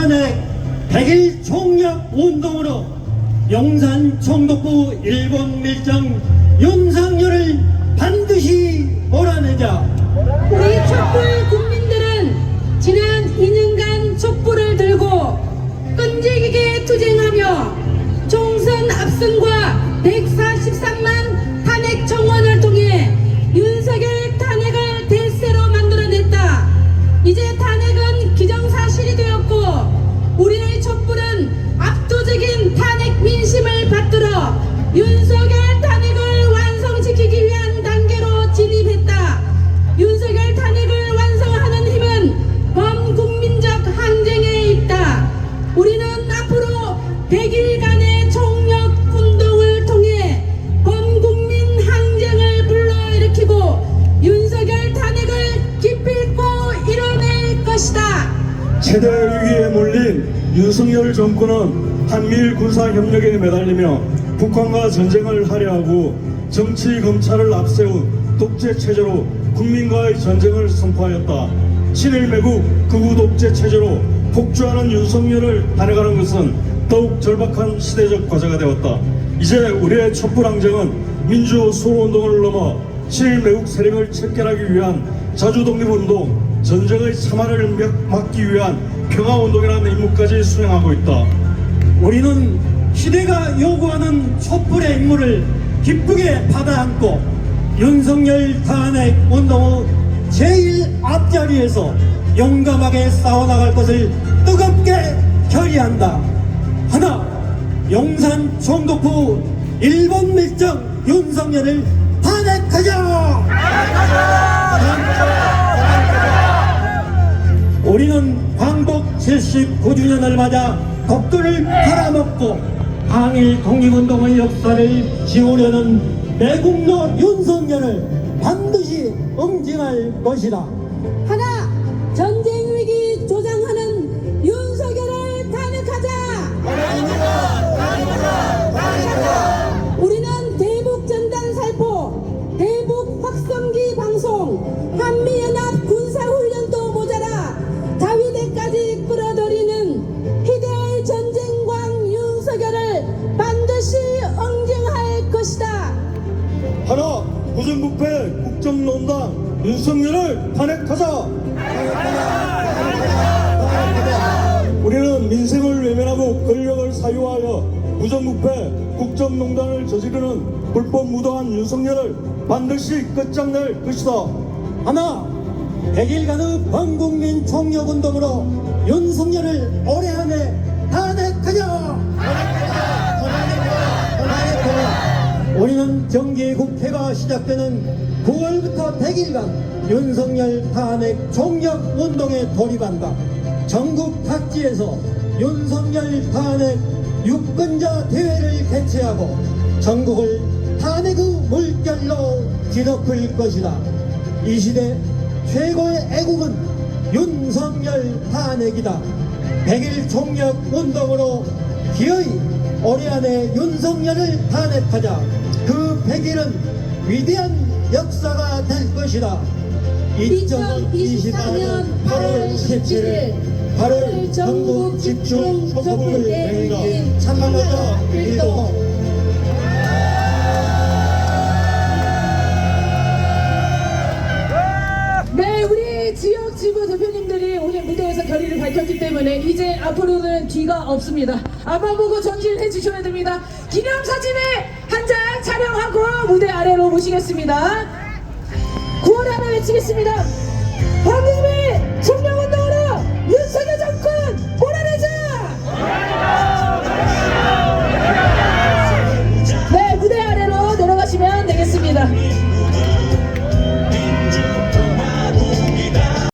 탄핵 100일 총력 운동으로 용산 총독부 일본 밀정 윤석열을 반드시 몰아내자. 우리 촛불 국민들은 지난 2년간 촛불을 들고 끈질기게 투쟁하며 총선 압승과 143만 100일간의 총력 운동을 통해 범국민 항쟁을 불러일으키고 윤석열 탄핵을 기필코 이뤄낼 것이다. 최대 위기에 몰린 윤석열 정권은 한미일 군사협력에 매달리며 북한과 전쟁을 하려 하고 정치 검찰을 앞세운 독재 체제로 국민과의 전쟁을 선포하였다. 친일 매국 극우 독재 체제로 폭주하는 윤석열을 단해가는 것은 더욱 절박한 시대적 과제가 되었다. 이제 우리의 촛불 항쟁은 민주 수호운동을 넘어 친일 매국 세력을 척결하기 위한 자주독립운동, 전쟁의 참화를 막기 위한 평화운동이라는 임무까지 수행하고 있다. 우리는 시대가 요구하는 촛불의 임무를 기쁘게 받아안고 윤석열 탄핵 운동 후 제일 앞자리에서 용감하게 싸워나갈 것을 뜨겁게 결의한다. 하나, 용산 총독부 일본 밀정 윤석열을 탄핵하자! 우리는 광복 79주년을 맞아 독도를 팔아먹고 항일 독립운동의 역사를 지우려는 매국노 윤석열을 반드시 응징할 것이다. 부정부패 국정농단 윤석열을 탄핵하자! 우리는 민생을 외면하고 권력을 사유하여 부정부패 국정농단을 저지르는 불법 무도한 윤석열을 반드시 끝장낼 것이다. 하나, 100일간의 범국민 총력운동으로 윤석열을 올해 안에 탄핵하자! 정기국회가 시작되는 9월부터 100일간 윤석열 탄핵 총력 운동에 돌입한다. 전국 각지에서 윤석열 탄핵 유권자 대회를 개최하고 전국을 탄핵의 물결로 뒤덮을 것이다. 이 시대 최고의 애국은 윤석열 탄핵이다. 100일 총력 운동으로 기어이 올해 안에 윤석열을 탄핵하자. 그 100일은 위대한 역사가 될 것이다. 2024년 8월 17일 8월 전국 집중 소속을 행사 참가자 일동 밝혔기 때문에 이제 앞으로는 뒤가 없습니다. 앞만 보고 전진해 주셔야 됩니다. 기념사진을 한장 촬영하고 무대 아래로 모시겠습니다. 구호를 하나 외치겠습니다.